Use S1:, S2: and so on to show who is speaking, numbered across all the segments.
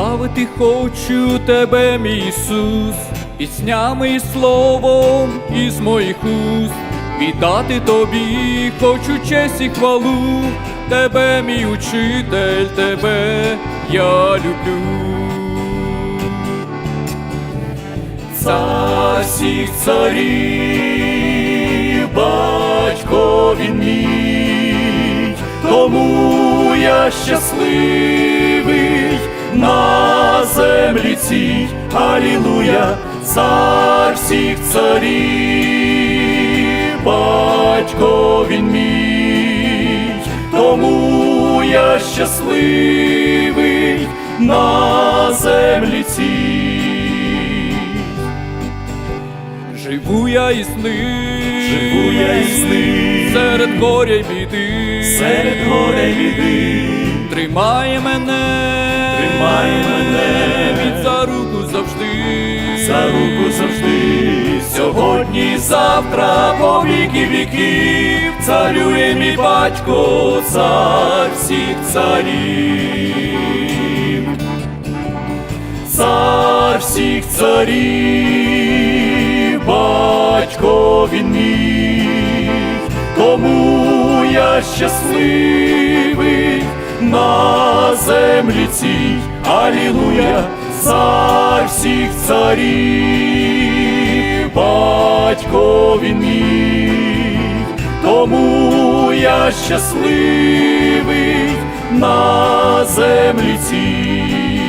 S1: Славити хочу тебе, мій Ісус, піснями і словом із моїх уст. Віддати тобі хочу честь і хвалу, тебе, мій учитель, тебе я люблю. Цар всіх царів, батько він мій, тому я щасливий на землі цій, Алілуя, цар всіх царів, батько він мій, тому я щасливий на землі цій. Живу я і сни,
S2: Живу я і сни.
S1: серед горя й біди,
S2: серед горя й біди,
S1: тримає мене,
S2: Тримає мене.
S1: він за руку завжди,
S2: за руку завжди,
S1: сьогодні, завтра, по віки віків, царює мій батько, цар всіх царів, цар всіх царів, батько він мій, тому я щасливий на землі цій, Алілуя, цар всіх царів, батько він мій, тому я щасливий на землі цій.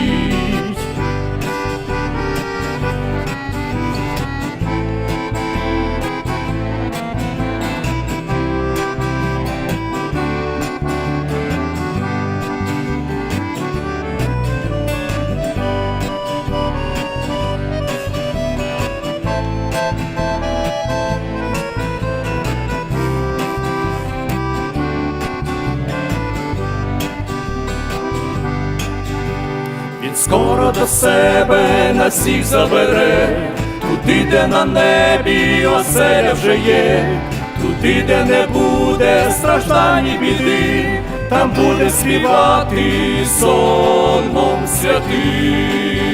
S2: До себе нас всіх забере, туди, де на небі оселя вже є, туди, де не буде страждань і біди, там буде співати сонмом святим.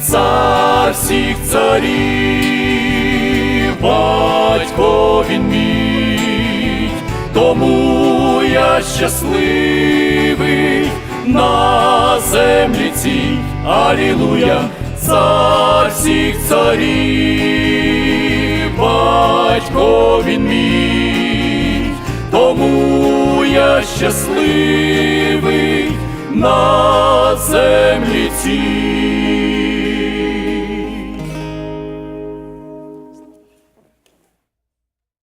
S2: Цар всіх царів, батько він мій, тому я щасливий на землі цій, Алілуя, цар всіх царів, батько він мій, тому я щасливий на землі цій.